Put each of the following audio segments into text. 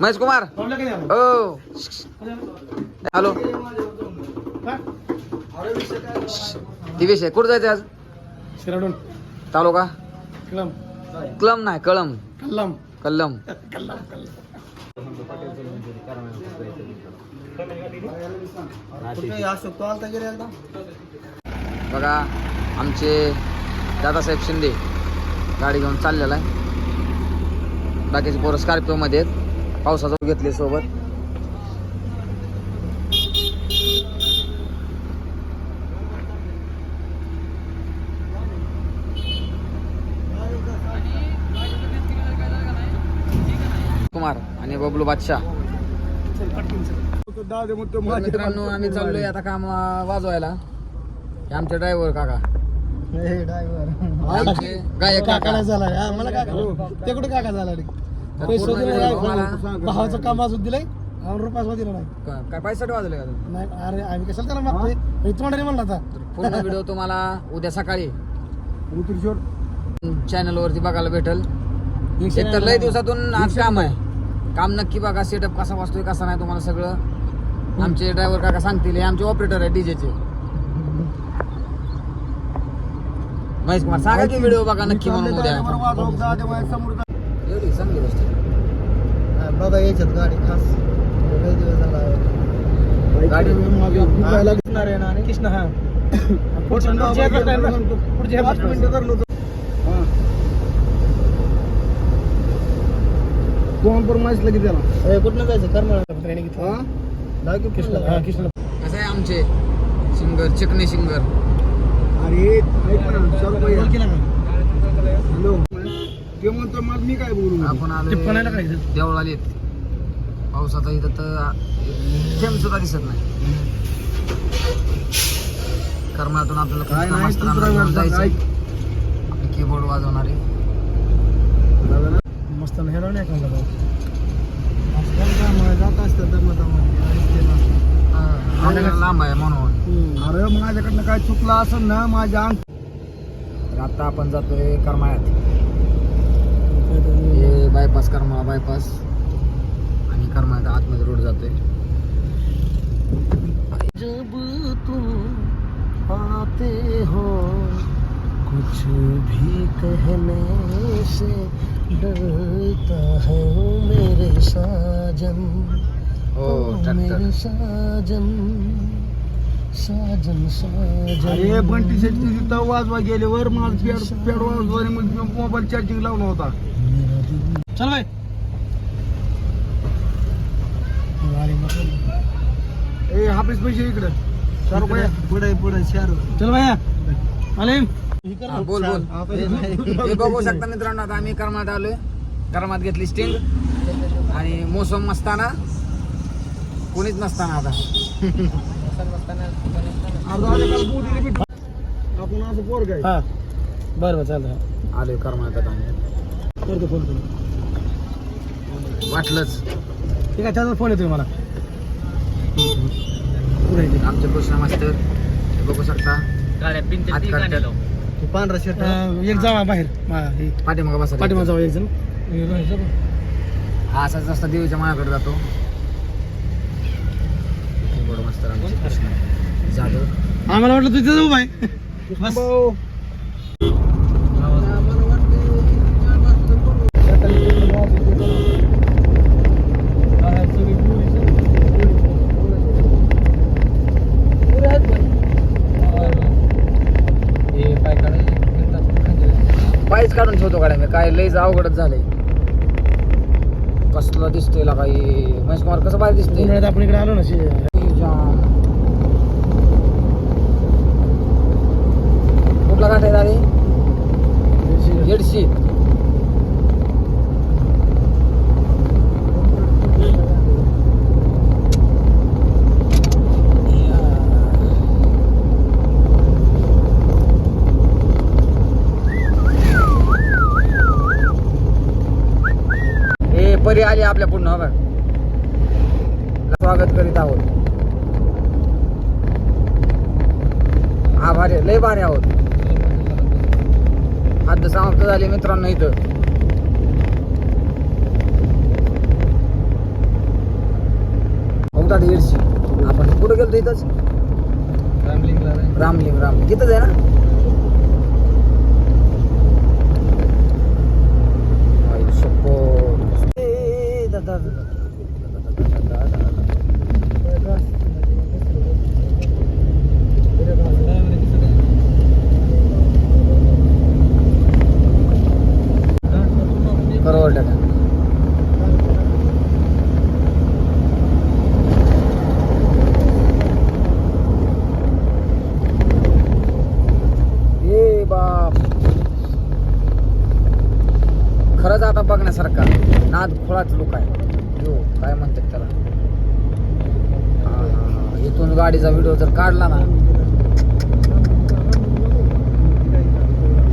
महेश कुमार ओ. हॅलो. ती विषय कुठं जायचं आज? शिराडून. तालुका? कलम. कलम नाही कळम कल्लम कल्लम बघा आमचे दादासाहेब शिंदे गाडी घेऊन चाललेला आहे. बाकीचे पोरं स्कॉर्पिओ मध्ये आहेत. पावसाचं घेतले सोबत. कुमार आणि बबलू बादशाह. तर मित्रांनो आम्ही चाललोय आता काम वाजवायला. हे आमचे ड्रायव्हर काका. आमचे गायक काका. झाला मला काका. ते कुठे काका झाला पैसे पूर्ण दिले video नाही. तुम्हाला- भावाचं काम वाजून दिलंय. रुपयाच दिला नाही. का- काय पैसा वाजले का तुम्ही? नाही अरे आम्ही कशाला त्याला मागतोय? मी तोंडाने म्हणला आता. तर पूर्ण व्हिडिओ तुम्हाला उद्या सकाळी चॅनल वरती बघायला भेटल. एक तर लय दिवसातून आज काम आहे. काम नक्की बघा सेटअप कसा वाचतोय कसा नाही तुम्हाला सगळं. आमचे ड्रायव्हर काका सांगतील हे आमचे ऑपरेटर आहे डीजेचे महेश कुमार सांगा की व्हिडिओ बघा नक्की म्हणून उद्या. एवढी चांगली गोष्ट. आहे. बघा याच्यात गाडी खास. लय दिवस झाला. गाडी कृष्ण हा. पुढच्या पुढच्या कॉम्प्रोमाइज लगे त्याला कुठनं जायचं? करमाळा. ट्रेनिंग घेतलं कृष्ण हा कृष्ण कसं आहे आमचे? सिंगर चिकने सिंगर अरे हॅलो. ते म्हणतो मग मी काय बोलू? आपण टिप्पणाला आलो काय इथं? देवळाला येत पावसाचा इथं तर थेंब सुद्धा दिसत नाही. करमाळ्यातून आपल्याला काय कृष्णा नाही, मास्तरांना घेऊन जायचं कीबोर्ड वाजवणारे मस्त हे नाही का जात असतात दमदमाने. आपल्याला लांब आहे म्हणून. अरे माझ्याकडनं काय चुकलं असेल ना माझ्या अंग तर आता आपण जातोय करमाळ्यात. हे बायपास करमाळा बायपास आणि करमाळ्यात आतमध्ये रोड जातोय. जब तुम आते हो कुछ भी कहने से डरता है मेरे साजन। हो ओ मेरे साजन साजन साजन। अरे बंटी शेटची तिथं वाजवा गेल्यावर माझ पेड पेड वाजवा मग मोबाईल चार्जिंग लावला होता. चल भाई. ए पैसे इकडे. चार रुपये पुढे पुढे चार चल भैया आलिम. बोल बोल. हे बघू शकता मित्रांनो आता आम्ही करमात आलोय. करमात घेतली स्टिंग. आणि मोसम असताना कोणीच नसताना आता. आपण असं पोर काय हा. बरं बरं चालतं आलोय करमात आता आम्ही. करतो फोन वाटलंच. ठीक आहे त्याचा फोन येतोय मला. पुढे येते. आमचे कृष्णा मास्टर हे बघू शकता. हात काढतात. ते पांढरा शर्ट एक जावा बाहेर. मा- हे. पाठीमागं बसा. पाठीमाग जावा एक जण. हा असाच असता देवीच्या मायाकडे जातो. कीबोर्ड मास्तर आमचे कृष्णा. जाधव. आम्हाला वाटलं तुझं जाऊ बाय बस. लयच अवघडच झालंय. कसलं दिसतोय ला काही महेश कुमार कसं बाहेर दिसतोय? आपण इकडे आलो ना. कुठला घाट आहे दादी येडशी हे परी का स्वागत करीत आहोत. हा भारी लय भारी आहोत. हद्द समाप्त झाली मित्रांनो इथं. येडशी. आपण कुठं गेलो इथंच? रामलिंग रामलिंग. इथंच आहे ना आई शप्पथ. ए, दादा, दादा, दादा, दादा, दादा, दादा. परवडलं का ए बाप खरंच आता बघण्यासारखा नाद खोळाच लोक आहे यो काय म्हणतात त्याला? हा, इथून गाडीचा व्हिडिओ जर काढला ना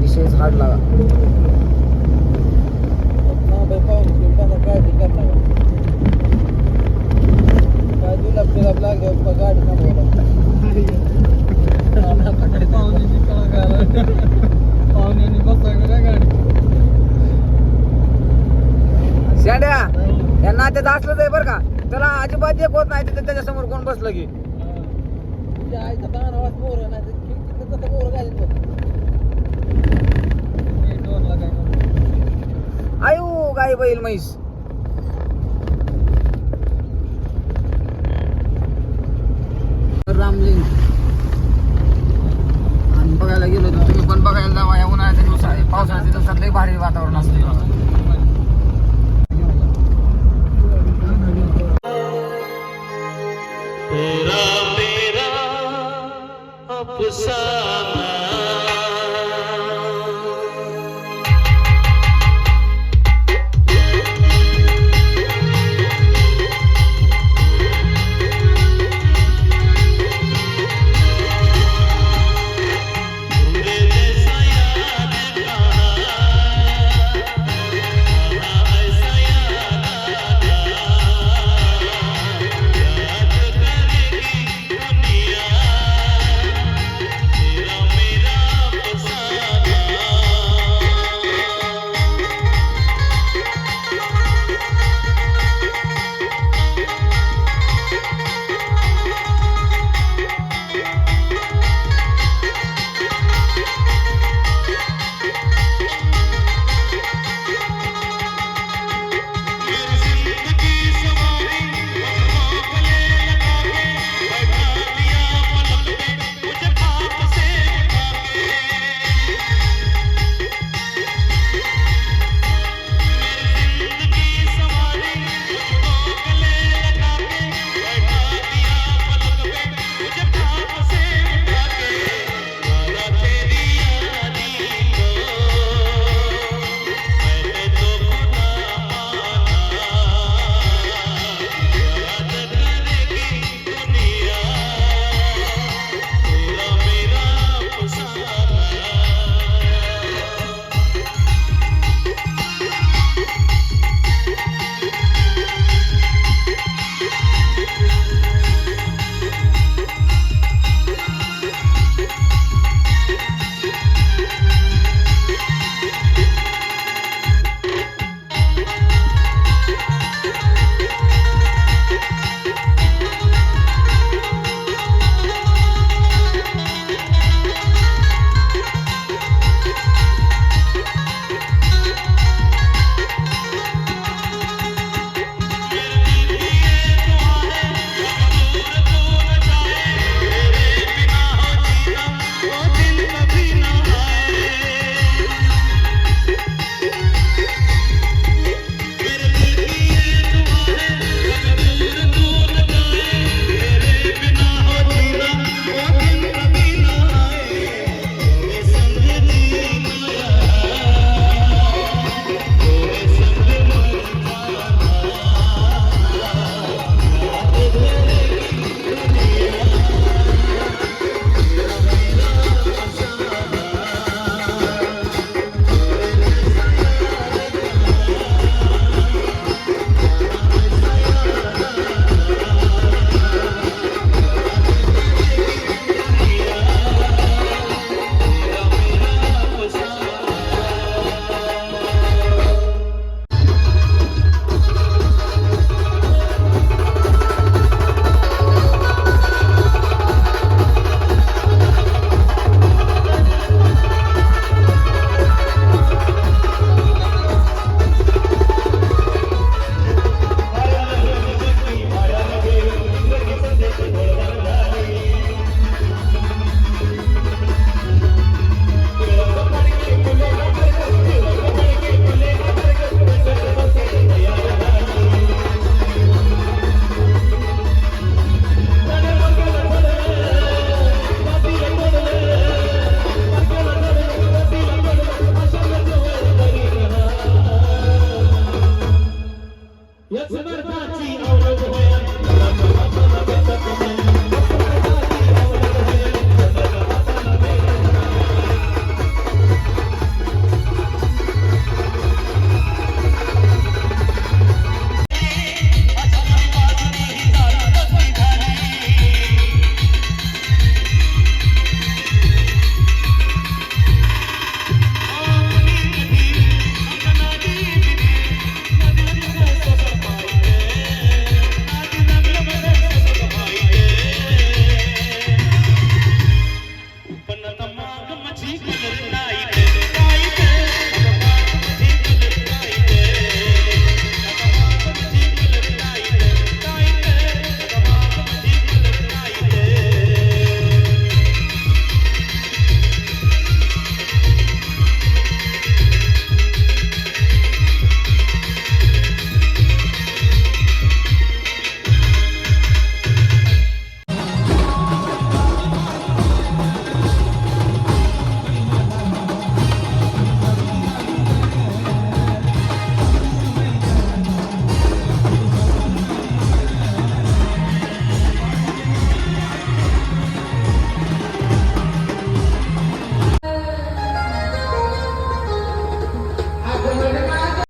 विषयच हाड लागा शेंड्या या नात्यात असलंच आहे बरं का त्याला अजिबात एक होत नाही तिथे त्याच्यासमोर कोण बसलं की. आयु गाय बैल म्हैस. रामलिंग. आणि बघायला गेलो तर तुम्ही पण बघायला जावा या लई दिवस आहे पावसाळ्यात